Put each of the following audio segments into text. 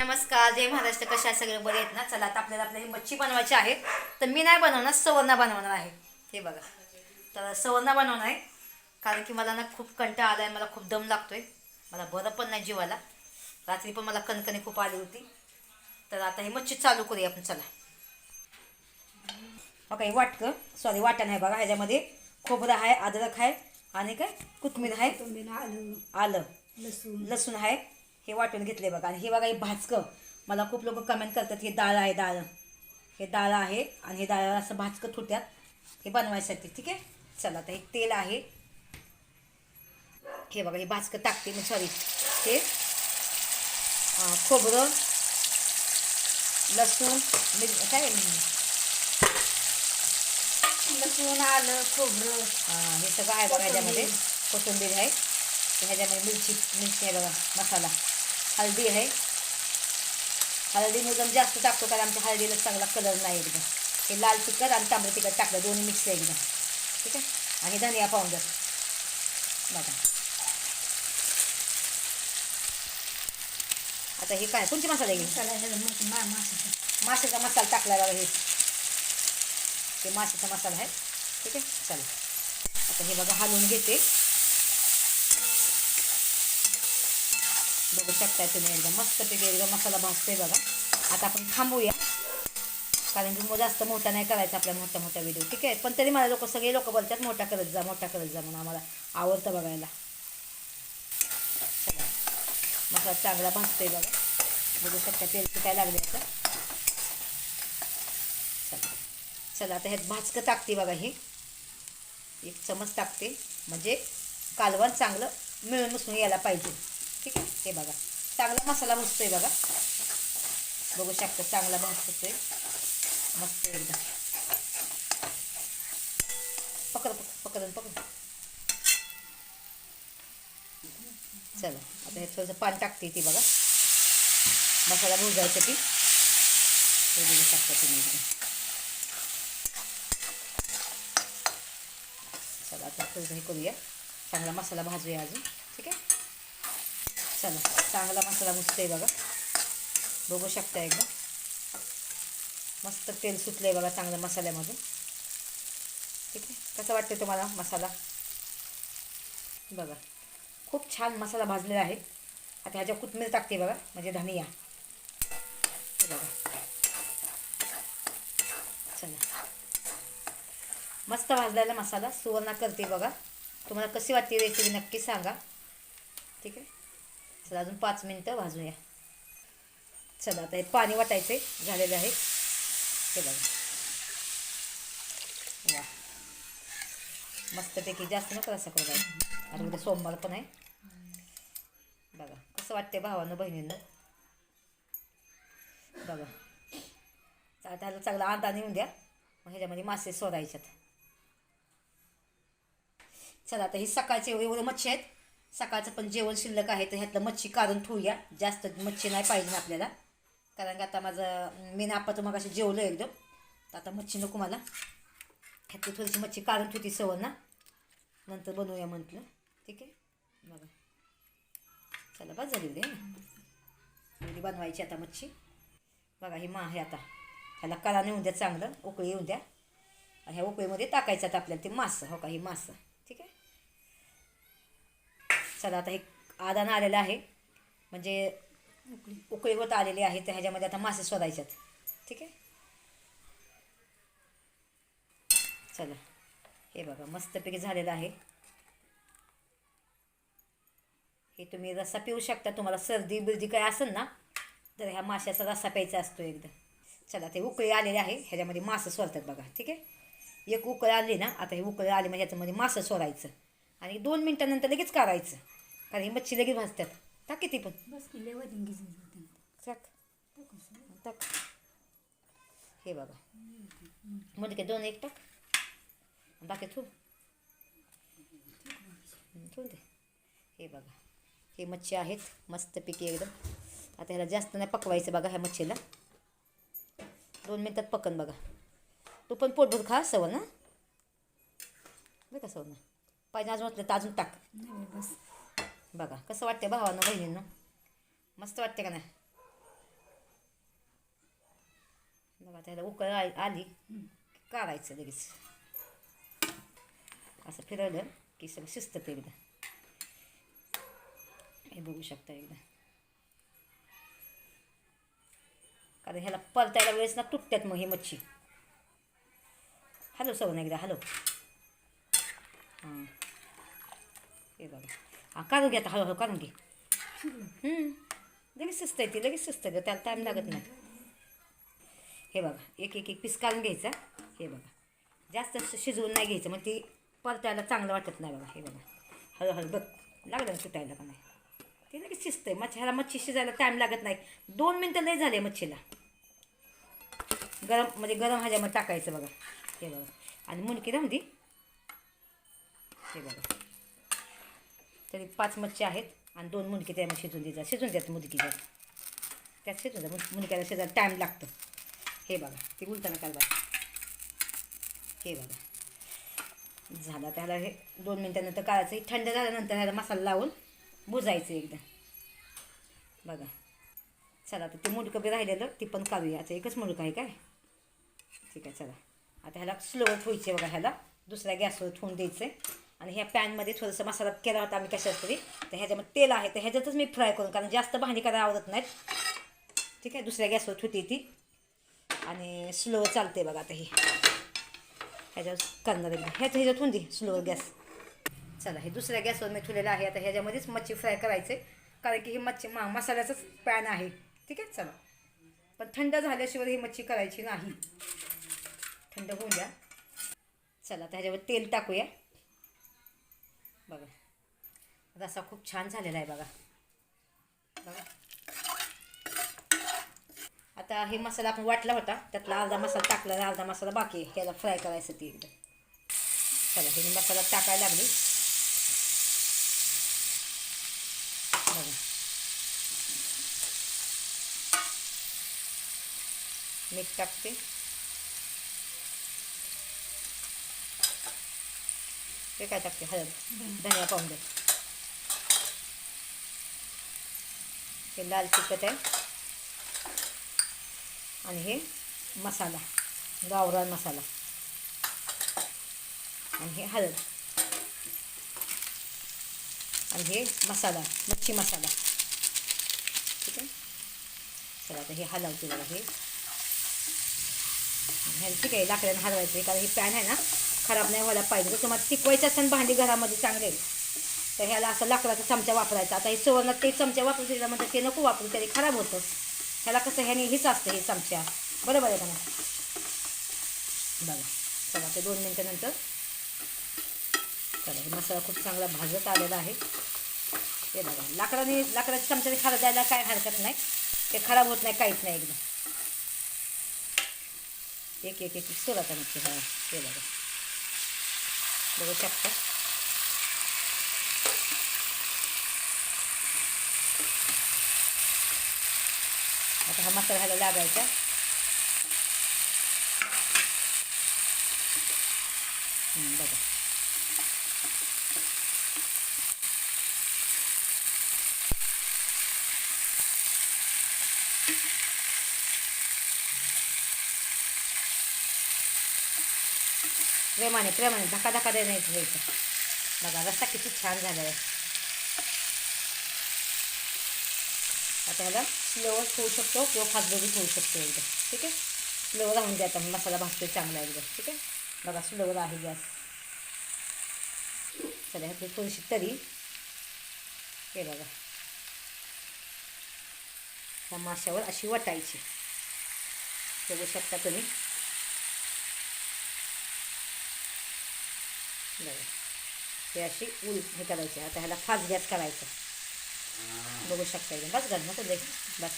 नमस्कार जय महाराष्ट्र. कशा आहे सगळे बरे आहेत ना? चला आता आपल्याला आपल्याला ही मच्छी बनवायची आहे. तर मी नाही बनवणार सवर्णा बनवणार आहे. हे बघा. तर सवर्णा बनवणार आहे. कारण की मला ना खूप कंटाळा आला आहे मला खूप दम लागतोय. मला बरं पण नाही जीवाला. रात्री पण मला कणकणी खूप आली होती. तर आता ही मच्छी चालू करूया आपण चला. बघा हे वाटकं. सॉरी वाटण आहे बघा. ह्याच्यामध्ये खोबरं आहे अद्रक आहे आणि काय? कोथमीर आहे. आलं. लसूण. लसूण आहे. हे वाटून घेतले बघा. आणि हे बघा हे भाजकं. मला खूप लोक कमेंट करतात हे डाळ आहे डाळ. हे डाळ आहे आणि हे डाळ असं भाजकं थोट्यात हे बनवायसाठी. ठीक आहे? चला आता हे तेल आहे. हे बघा हे भाजकं टाकते मी सॉरी हे अं, खोबरं लसूण मिर काय लसूण आलं खोबरं. हे सगळं आहे बघा ह्याच्यामध्ये. कोथिंबीर आहे. ह्याच्यामध्ये मिरची मिरची आहे बघा मसाला. हळदी आहे. हळदी मी एकदम जास्त टाकतो कारण आमच्या हळदीला चांगला कलर नाही एकदम. हे लाल तिखट आणि तांबडं तिखट टाकलं दोन्ही मिक्स आहे एकदम. ठीक आहे? आणि धनिया पावडर बघा. आता हे काय? कोणते मसाले घे मसाला ह्याला मग मा माशाचा. माशाचा मसाला टाकला बघा हे. हे माशाचा मसाला आहे. ठीक आहे? चला. आता हे बघा हलवून घेते. बघू शकताय तुम्ही एकदम मस्तपैकी एकदम मसाला भाजतोय बघा. आता आपण थांबूया. कारण की मग जास्त मोठा नाही करायचा आपल्या मोठ्या मोठ्या व्हिडिओ ठीक आहे? पण तरी मला लोक सगळे लोक बोलतात मोठा करत जा मोठा करत जा म्हणून आम्हाला आवडतं बघायला. चला. मसाला चांगला भाजतोय बघा. बघू शकता तेल काय लागले आता. चला. चला आता ह्यात भाजकं टाकते बघा ही. एक चमच टाकते. म्हणजे कालवण चांगलं मिळून मिसळून यायला पाहिजे. ठीक आहे? हे बघा. चांगला मसाला भाजतोय बघा. बघू शकता चांगला भाजतोय. मस्त एकदम. पकड पकड पकड चला आता हे थोडंसं पाणी टाकते ती बघा. मसाला भुजायसाठी हे बघू शकता तुम्ही चला आता थोडंसं हे करूया. चांगला मसाला भाजूया अजून. ठीक आहे? चला चांगला मसाला आहे बघा. बघू शकता एकदा. मस्त तेल सुटलं आहे बघा चांगलं मसाल्यामधून. ठीक आहे? कसं वाटतं तुम्हाला मसाला? बघा. खूप छान मसाला भाजलेला आहे. आता ह्याच्या कोथमीर टाकते बघा म्हणजे धनिया. बघा. चला. मस्त भाजलेला मसाला सुवर्णा करते बघा. तुम्हाला कशी वाटते रेसिपी नक्की सांगा. ठीक आहे? चला अजून पाच मिनटं भाजूया. चला आता हे पाणी वाटायचे झालेलं आहे. हे बघा. वा. मस्तपैकी जास्त नको असं करू आणि उद्या सोमवार पण आहे. बघा कसं वाटते भावानं बहिणींना? बघा. आता त्याला चांगला अंदा नेऊन द्या. मग ह्याच्यामध्ये मासे सोडायच्यात चला आता ही सकाळचे एवढे मच्छी आहेत. सकाळचं पण जेवण शिल्लक आहे तर ह्यातलं मच्छी काढून ठेवूया. जास्त मच्छी नाही पाहिजे ना आपल्याला. कारण की आता माझं मी नापाचं मग अशी जेवलं एकदम. तर आता मच्छी नको मला. ह्यातली थोडीशी मच्छी काढून ठेवती सवण ना. नंतर बनवूया म्हटलं. ठीक आहे? बघा. चला बस झाली उद्या बनवायची आता मच्छी. बघा ही मा आहे आता. ह्याला कला नेऊन द्या चांगलं. उकळी येऊन द्या. आणि ह्या उकळीमध्ये टाकायचं आता आपल्याला ते मासं. हो का ही मासं. ठीक चला आता हे आदान आलेलं आहे. म्हणजे उकळी उकळी होत आलेली आहे तर ह्याच्यामध्ये आता मासे शोधायच्यात. ठीक आहे? चला हे बघा मस्तपैकी झालेलं आहे. हे तुम्ही रस्सा पिऊ शकता तुम्हाला सर्दी बिर्दी काय असेल ना तर ह्या माशाचा रस्सा प्यायचा असतो एकदम चला ते उकळी आलेले आहे ह्याच्यामध्ये मासं सोडतात बघा ठीक आहे? एक उकळी आली ना आता हे उकळी आली म्हणजे ह्याच्यामध्ये मासं सोडायचं. आणि दोन मिनटानंतर लगेच काढायचं कारण ही मच्छी लगेच भाजतात. टाक किती पण. बस की टाक. टाक हे बघा. मध्ये काय दोन एक टाक. बाकी ठेवू. ठेवून दे. हे बघा. हे मच्छी आहेत. मस्तपैकी एकदम. आता ह्याला जास्त नाही पकवायचं बघा ह्या मच्छीला. दोन मिनटात पकन बघा. तू पण पोटभर खा सवल ना बघ का सवल ना पाहिजे अजून वाटलं तर अजून टाक. नाही बस. बघा कसं वाटते भावानं बहिणींना? मस्त वाटते का नाही? बघा त्याला उकळ आली काढायचं लगेच. असं फिरवलं की सगळं शिस्त एकदा. हे बघू शकता एकदा. कारण ह्याला परतायला वेळेस ना तुटत्यात मग ही मच्छी. हॅलो सगळं एकदा हॅलो. हां. हे बघा. हां काढून घ्या आता हळूहळू काढून घे. लगेच लगेच आहे येते लगेच सुस्त ग त्याला टाईम लागत नाही. हे बघा एक एक एक पीस काढून घ्यायचा. हे बघा. जास्त शिजवून नाही घ्यायचं मग ती परतायला चांगलं वाटत नाही बघा. हे बघा. हळूहळू बघ. लागलं ना सुटायला का नाही? ते लगेच शिजत आहे मच्छी ह्याला मच्छी शिजायला टाईम लागत नाही. दोन मिनटं नाही झाले मच्छीला. गरम म्हणजे गरम ह्याच्यामध्ये टाकायचं बघा. हे बघा. आणि मुंडकी राहून दे. हे बघा. तरी पाच मच्छी आहेत आणि दोन मुंडकी त्यामध्ये शिजून द्यायचा. शिजून द्यात मुदकीच्या त्यात त्यात शिजून द्या. मु मुंडक्याला शिजायला टाईम लागतो. हे बघा ते उलताना काल बघा. हे बघा. झाला त्याला हे दोन मिनटानंतर काढायचं. थंड झाल्यानंतर ह्याला मसाला लावून बुजायचं एकदा. बघा. चला आता ते मुडकं बी राहिलेलं ती पण काढूया. आता एकच मुडकं आहे काय? ठीक आहे चला. आता ह्याला स्लो ठेवायचे बघा ह्याला. दुसऱ्या गॅसवर ठेवून द्यायचं आहे आणि ह्या पॅनमध्ये थोडंसं मसाला केला होता आम्ही कशाच तरी. तर ह्याच्यामध्ये तेल आहे तर ह्याच्यातच मी फ्राय करून कारण जास्त भांडी करायला आवडत नाहीत. ठीक आहे दुसऱ्या गॅसवर होती ती. आणि स्लो चालते बघा आता ही. ह्याच्यावर करणार एकदा ह्याचं ह्याच्यात होऊन दे स्लोवर गॅस. चला हे दुसऱ्या गॅसवर मी ठेवलेलं आहे. आता ह्याच्यामध्येच मच्छी फ्राय करायचे. कारण की ही मच्छी मा मसाल्याचंच पॅन आहे. ठीक आहे चला. पण थंड झाल्याशिवाय ही मच्छी करायची नाही. थंड होऊन द्या. चला त्याच्यावर ह्याच्यावर तेल टाकूया. बघा. रसा खूप छान झालेला आहे बघा. बघा. आता हे मसाला आपण वाटला होता त्यातला अर्धा मसाला टाकला अर्धा मसाला बाकी आहे. ह्याला फ्राय करायचं ती एकदा. चला हे मसाला टाकायला लागली. बघा. मीठ टाकते. ते काय टाकते हळद धनिया पावडर हे लाल तिखट आहे आणि हे मसाला गावरान मसाला आणि हे हळद आणि हे मसाला मच्छी मसाला ठीक आहे चला आता हे हलवते बघा हे हे ठीक आहे लाकड्यानं हलवायचं आहे कारण हे पॅन आहे ना खराब नाही व्हायला पाहिजे. जर तुम्हाला टिकवायचं असेल भांडी घरामध्ये चांगले तर ह्याला असं लाकडाचा चमचा वापरायचा. आता हे सुवर्णात ते चमचा वापरू म्हणतात ते नको वापरू त्याने खराब होतं. ह्याला कसं ह्याने हेच असतं हे चमचा. बरोबर आहे का ना बघा चला ते दोन मिनटानंतर चला हे मसाला खूप चांगला भाजत आलेला आहे. हे बघा लाकडाने लाकडाच्या चमच्याने खराब द्यायला काय हरकत नाही. ते खराब होत नाही काहीच नाही एकदम. एक एक एक सोला नक्की हा हे बघा. बघू शकता आता हा मसाला ह्याला लागायचा हं, बघा प्रेमाने प्रेमाने धका धक्का द्यायचं घ्यायचं. बघा रस्ता किती छान झाला आहे आता ह्याला स्लोवर ठेवू शकतो किंवा फास्टमध्ये ठेवू शकतो एकदा. ठीक आहे? स्लोवर राहून द्या आता मसाला भाजतो चांगला एकदम ठीक आहे? बघा स्लोवर आहे गॅस. चला ह्यातली थोडीशी तरी. हे बघा. ह्या माशावर अशी वटायची. बघू शकता तुम्ही. हे अशी उल हे करायची आता ह्याला फास्ट गॅस करायचा. बघू शकता एकदम. बस घाल नको दे बस.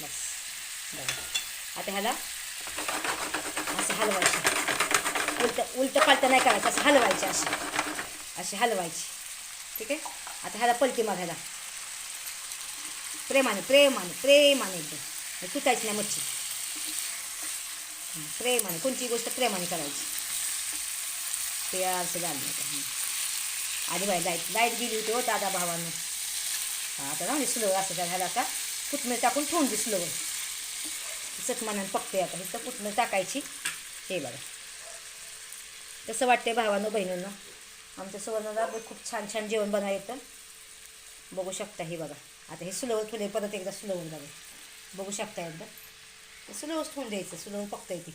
बस. बघा आता ह्याला असं हलवायचं. उलटं उलटं पालटं नाही करायचं असं हलवायचं अशी. अशी हलवायची. ठीक आहे? आता ह्याला पलटी मारायला. प्रेमाने प्रेमाने प्रेमाने एकदम. तुटायची नाही मच्छी. प्रेमाने. कोणती गोष्ट प्रेमाने करायची. ते असं झालं होतं. आधी बाई लाइट लाइट गेली होती हो दादा भावानं. हां आता ना स्लोवर असं काय झालं आता. कोथमीर टाकून ठेवून दे स्लोवर चटमानानं पकते आता. इथं कोथमीर टाकायची. हे बघा. तसं वाटते भावानं बहिणींना. आमच्या सुवर्णाला खूप छान छान जेवण बनवा येतं बघू शकता हे बघा. आता हे सुलवत फुले परत एकदा सुलभून जावे बघू शकता एकदा. सुलवच ठेवून द्यायचं. सुलभ पकता येते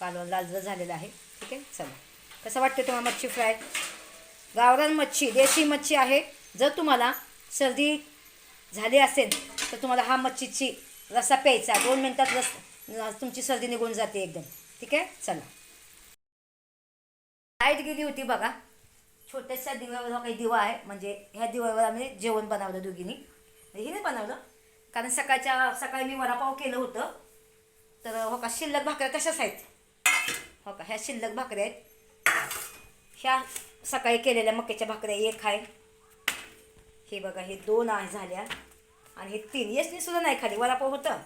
कालवण लालजर झालेलं आहे. ठीक आहे? चला. कसं वाटतं तुम्हाला मच्छी फ्राय? गावरान मच्छी देशी मच्छी आहे. जर तुम्हाला सर्दी झाली असेल तर तुम्हाला हा मच्छीची रसा प्यायचा. दोन मिनटात रस तुमची सर्दी निघून जाते एकदम. ठीक आहे? चला. लाइट गेली होती बघा. छोट्याशा दिव्यावर हा काही दिवा आहे. म्हणजे ह्या दिव्यावर आम्ही जेवण बनवलं दोघींनी. हे हिने बनवलं. कारण सकाळच्या सकाळी मी वडापाव केलं होतं. तर हो का शिल्लक भाकऱ्या कशाच आहेत. हो का ह्या शिल्लक भाकऱ्या आहेत. ह्या सकाळी केलेल्या मक्याच्या भाकऱ्या एक आहे हे बघा हे दोन आहे झाल्या. आणि हे तीन. येसनी सुद्धा नाही खाली. वडापाव होतं.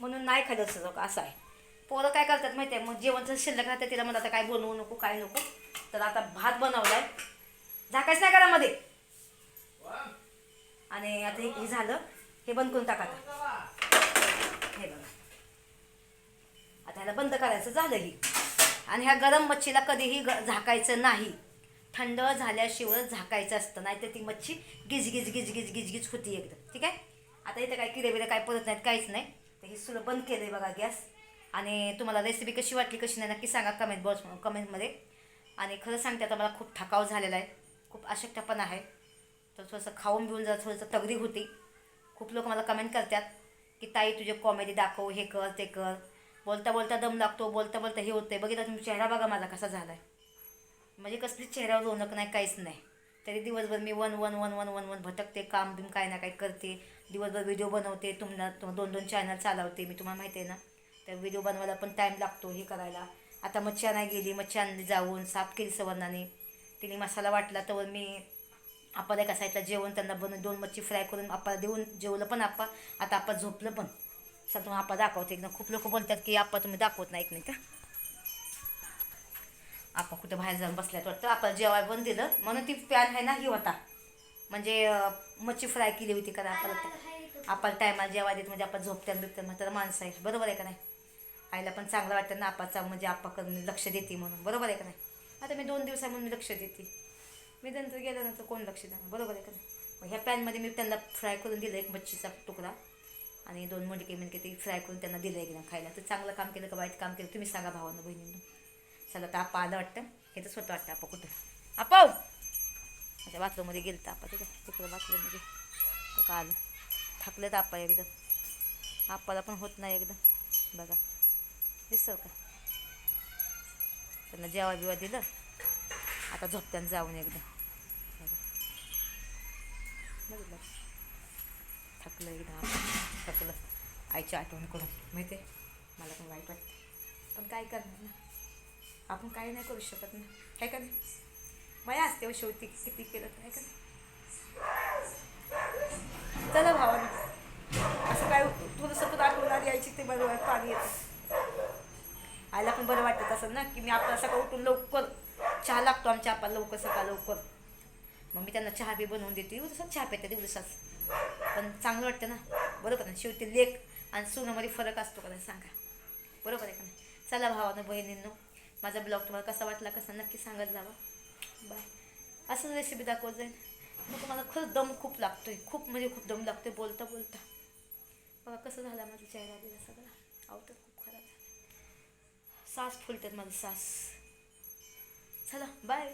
म्हणून नाही खाल्लं सुद्धा असं आहे. पोरं काय करतात माहिती आहे? मग जेवण जर शिल्लक राहतं तिला म्हणलं आता काय बनवू नको काय नको. तर आता भात बनवलाय. झाकायचं नाही घरामध्ये. आणि आता हे हे झालं. हे बंद करून टाका आता. हे बघा. आता ह्याला बंद करायचं झालं ही. आणि ह्या गरम मच्छीला कधीही ग झाकायचं नाही. थंड झाल्याशिवाय झाकायचं असतं नाहीतर ती मच्छी गिज गिज गिज गिज गिज गिज होती एकदम. ठीक आहे? आता इथं काय किडे काय परत नाहीत काहीच नाही. तर हे सुलं बंद केलं आहे बघा गॅस. आणि तुम्हाला रेसिपी कशी वाटली कशी नाही नक्की सांगा कमेंट बॉक्स कमेंटमध्ये आणि खरं सांगते आता मला खूप थकाव झालेला आहे. खूप अशक्तपणा आहे. तर थोडंसं खाऊन बिऊन जरा थोडंसं तगडी होती. खूप लोक मला कमेंट करतात की ताई तुझे कॉमेडी दाखव हे कर ते कर. बोलता बोलता दम लागतो बोलता बोलता हे होतंय. बघितलं तुम्ही चेहरा बघा माझा कसा झाला आहे म्हणजे कसलीच चेहऱ्यावर रोनक नाही काहीच नाही. तरी दिवसभर मी वन वन वन वन वन वन भटकते काम बिम काय ना काय करते. दिवसभर व्हिडिओ बनवते तुम्हाला तुम दोन दोन चॅनल चालवते. मी तुम्हाला माहिती आहे ना तर व्हिडिओ बनवायला पण टाईम लागतो हे करायला. आता मच्छी नाही गेली मच्छी आणली जाऊन साफ केली सवर्णाने. तिने मसाला वाटला तर मी आपाला एका साईडला जेवण त्यांना बनवून दोन मच्छी फ्राय करून आपाला देऊन जेवलं पण आप्पा आता आपा झोपलं पण. चल तुम्ही आप्पा दाखवते एकदम. खूप लोक बोलतात की आप्पा तुम्ही दाखवत नाही एक मिनटं आप्पा कुठं बाहेर जाऊन बसल्यात वाटतं. आपलं जेवाय पण दिलं. म्हणून ती पॅन आहे ना ही होता. म्हणजे मच्छी फ्राय केली होती कारण आपल्याला आपण टायमाला जेवाय देत म्हणजे आपण झोपत्यात बिपत्यात म्हणतात माणसं आहे बरोबर आहे का नाही? आईला पण चांगलं वाटतं ना आपाचा म्हणजे आप्पा करून लक्ष देते म्हणून. बरोबर आहे का नाही? आता मी दोन दिवसा म्हणून मी लक्ष देते. मी नंतर गेल्यानंतर कोण लक्ष देणार? बरोबर आहे का नाही? मग ह्या पॅनमध्ये मी त्यांना फ्राय करून दिलं एक मच्छीचा तुकडा. आणि दोन मुंडके म्हणजे ते फ्राय करून त्यांना दिलं एकदम खायला. तर चांगलं काम केलं का वाईट काम केलं तुम्ही सांगा भावानं बहिणींनी. चला तर आपा आलं वाटतं. हे तर स्वतः वाटतं आपा कुठं? आपाव माझ्या बाथरूममध्ये गेलं तर आपा तिथं तिकडं बाथरूममध्ये. तो का आलं? थकलं तर आपा एकदम आपाला पण होत नाही एकदम बघा. दिसतं का? त्यांना जेवा बिवा दिलं. आता झोपत्यानं जाऊन एकदा. बघा. बघितलं? थकलं एकदा आपण तुला आईची आठवण करून? माहिती आहे? मला पण वाईट वाटतं. पण काय करणार ना? आपण काही नाही करू शकत ना. काय का नाही? मया असते हो शेवटी. किती केलं तर आहे का नाही? चला भावानं. असं काय थोडंसं पण आठवण यायची ते बरोबर पाणी येतं. आईला पण बरं वाटत असं ना की मी आपण सकाळ उठून लवकर चहा लागतो आमच्या आपण लवकर सकाळ लवकर. मग मी त्यांना चहा बी बनवून देते. दिवसात चहा पेते दिवसाच पण चांगलं वाटतं ना. बरोबर ना शेवटी लेख आणि सोनामध्ये फरक असतो का? नाही सांगा. बरोबर आहे का नाही? चला भावानं बहिणींनो माझा ब्लॉग तुम्हाला कसा वाटला कसा नक्की सांगत जावा बाय. असंच रेसिपी दाखवत जाईल मग तुम्हाला खरंच दम खूप लागतोय. खूप म्हणजे खूप दम लागतोय बोलता बोलता. बघा कसं झाला माझा चेहरा दिला सगळा. आवतं खूप खराब झाला. सास फुलतात माझं सास. चला बाय.